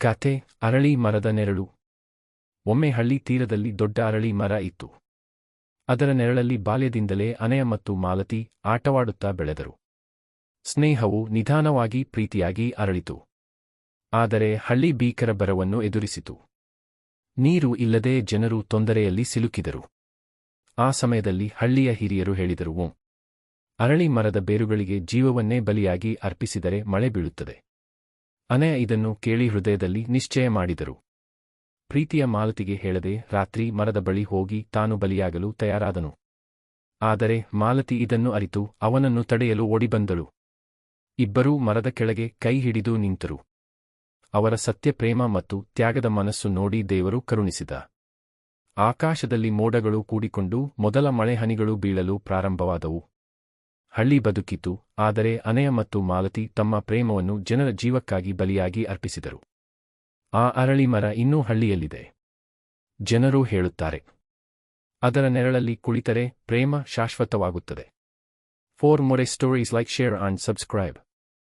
ಕಥೆ ಅರಳಿ ಮರದ ನೆರಳು. ಒಮ್ಮೆ ಹಳ್ಳಿ ತೀರದಲ್ಲಿ ದೊಡ್ಡ ಅರಳಿ ಮರ ಇತ್ತು. ಅದರ ನೆರಳಲ್ಲಿ ಬಾಲ್ಯದಿಂದಲೇ ಅನಯ ಮತ್ತು ಮಾಲತಿ ಆಟವಾಡುತ್ತಾ ಬೆಳೆದರು. ಸ್ನೇಹವು ನಿಧಾನವಾಗಿ ಪ್ರೀತಿಯಾಗಿ ಅರಳಿತು. ಆದರೆ ಹಳ್ಳಿ ಭೀಕರ ಬರವನ್ನು ಎದುರಿಸಿತು. ನೀರು ಇಲ್ಲದೆ ಜನರು ತೊಂದರೆಯಲ್ಲಿ ಸಿಲುಕಿದರು. ಆ ಸಮಯದಲ್ಲಿ ಹಳ್ಳಿಯ ಹಿರಿಯರು ಹೇಳಿದರು "ಓ, ಅರಳಿ ಮರದ ಬೇರುಗಳಿಗೆ ಜೀವವನ್ನೇ ಬಲಿಯಾಗಿ ಅರ್ಪಿಸಿದರೆ ಮಳೆ ಬೀಳುತ್ತದೆ. ಅನಯ ಇದನ್ನು ಕೇಳಿ ಹೃದಯದಲ್ಲಿ ನಿಶ್ಚಯ ಮಾಡಿದರು. ಪ್ರೀತಿಯ ಮಾಲತಿಗೆ ಹೇಳದೆ ರಾತ್ರಿ ಮರದ ಬಳಿ ಹೋಗಿ ತಾನು ಬಲಿಯಾಗಲು ತಯಾರಾದನು. ಆದರೆ ಮಾಲತಿ ಇದನ್ನು ಅರಿತು ಅವನನ್ನು ತಡೆಯಲು ಓಡಿಬಂದಳು. ಇಬ್ಬರೂ ಮರದ ಕೆಳಗೆ ಕೈ ಹಿಡಿದು ನಿಂತರು. ಅವರ ಸತ್ಯಪ್ರೇಮ ಮತ್ತು ತ್ಯಾಗದ ಮನಸ್ಸು ನೋಡಿ ದೇವರು ಕರುಣಿಸಿದ. ಆಕಾಶದಲ್ಲಿ ಮೋಡಗಳು ಕೂಡಿಕೊಂಡು ಮೊದಲ ಮಳೆಹನಿಗಳು ಬೀಳಲು ಪ್ರಾರಂಭವಾದವು. ಹಳ್ಳಿ ಬದುಕಿತು ಆದರೆ ಅನಯ ಮತ್ತು ಮಾಲತಿ ತಮ್ಮ ಪ್ರೇಮವನ್ನು ಜನರ ಜೀವಕ್ಕಾಗಿ ಬಲಿಯಾಗಿ ಅರ್ಪಿಸಿದರು. ಆ ಅರಳಿ ಮರ ಇನ್ನೂ ಹಳ್ಳಿಯಲ್ಲಿದೆ. ಜನರು ಹೇಳುತ್ತಾರೆ, ಅದರ ನೆರಳಲ್ಲಿ ಕುಳಿತರೆ ಪ್ರೇಮ ಶಾಶ್ವತವಾಗುತ್ತದೆ. For more stories like share and subscribe